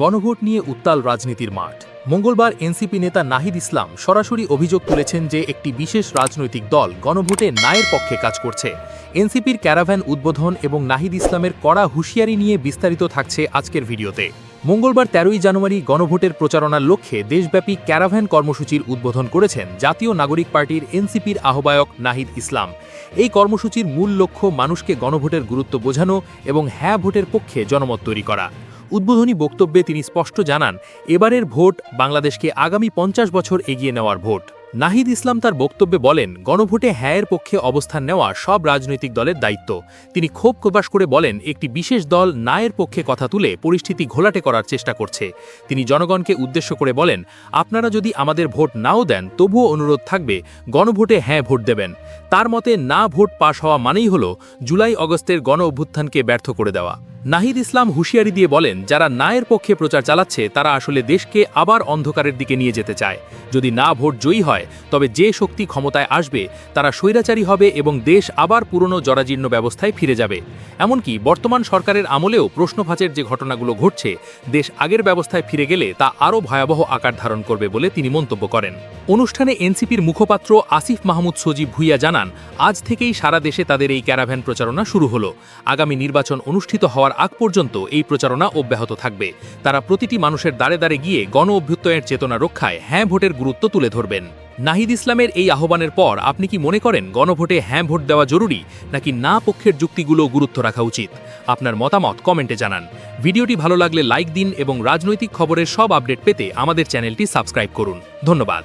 গণভোট নিয়ে উত্তাল রাজনীতির মাঠ। মঙ্গলবার এনসিপি নেতা নাহিদ ইসলাম সরাসরি অভিযোগ তুলেছেন যে একটি বিশেষ রাজনৈতিক দল গণভোটে নায়ের পক্ষে কাজ করছে। এনসিপির ক্যারাভ্যান উদ্বোধন এবং নাহিদ ইসলামের কড়া হুঁশিয়ারি নিয়ে বিস্তারিত থাকছে আজকের ভিডিওতে। মঙ্গলবার তেরোই জানুয়ারি গণভোটের প্রচারণার লক্ষ্যে দেশব্যাপী ক্যারাভ্যান কর্মসূচির উদ্বোধন করেছেন জাতীয় নাগরিক পার্টির এনসিপির আহ্বায়ক নাহিদ ইসলাম। এই কর্মসূচির মূল লক্ষ্য মানুষকে গণভোটের গুরুত্ব বোঝানো এবং হ্যাঁ ভোটের পক্ষে জনমত তৈরি করা। উদ্বোধনী বক্তব্যে তিনি স্পষ্ট জানান, এবারের ভোট বাংলাদেশকে আগামী পঞ্চাশ বছর এগিয়ে নেওয়ার ভোট। নাহিদ ইসলাম তার বক্তব্যে বলেন, গণভোটে হ্যায়ের পক্ষে অবস্থান নেওয়া সব রাজনৈতিক দলের দায়িত্ব। তিনি ক্ষোভ প্রকাশ করে বলেন, একটি বিশেষ দল নায়ের পক্ষে কথা তুলে পরিস্থিতি ঘোলাটে করার চেষ্টা করছে। তিনি জনগণকে উদ্দেশ্য করে বলেন, আপনারা যদি আমাদের ভোট নাও দেন, তবুও অনুরোধ থাকবে, গণভোটে হ্যাঁ ভোট দেবেন। তার মতে, না ভোট পাশ হওয়া মানেই হল জুলাই অগস্টের গণ অভ্যুত্থানকে ব্যর্থ করে দেওয়া। নাহিদ ইসলাম হুঁশিয়ারি দিয়ে বলেন, যারা নায়ের পক্ষে প্রচার চালাচ্ছে, তারা আসলে দেশকে আবার অন্ধকারের দিকে নিয়ে যেতে চায়। যদি না ভোট জয়ী হয়, তবে যে শক্তি ক্ষমতায় আসবে, তারা স্বৈরাচারী হবে এবং দেশ আবার পুরনো জরাজীর্ণ ব্যবস্থায় ফিরে যাবে। এমনকি বর্তমান সরকারের আমলেও প্রশ্নফাঁচের যে ঘটনাগুলো ঘটছে, দেশ আগের ব্যবস্থায় ফিরে গেলে তা আরও ভয়াবহ আকার ধারণ করবে বলে তিনি মন্তব্য করেন। অনুষ্ঠানে এনসিপির মুখপাত্র আসিফ মাহমুদ সজীব ভুইয়া জানান, আজ থেকেই সারা দেশে তাদের এই ক্যারাভ্যান প্রচারণা শুরু হলো। আগামী নির্বাচন অনুষ্ঠিত হওয়ার আগ পর্যন্ত এই প্রচারণা অব্যাহত থাকবে। তারা প্রতিটি মানুষের দ্বারে দ্বারে গিয়ে গণ অভ্যুত্তয়ের চেতনা রক্ষায় হ্যাঁ ভোটের গুরুত্ব তুলে ধরবেন। নাহিদ ইসলামের এই আহ্বানের পর আপনি কি মনে করেন গণভোটে হ্যাঁ ভোট দেওয়া জরুরি, নাকি না পক্ষের যুক্তিগুলো গুরুত্ব রাখা উচিত? আপনার মতামত কমেন্টে জানান। ভিডিওটি ভালো লাগলে লাইক দিন এবং রাজনৈতিক খবরের সব আপডেট পেতে আমাদের চ্যানেলটি সাবস্ক্রাইব করুন। ধন্যবাদ।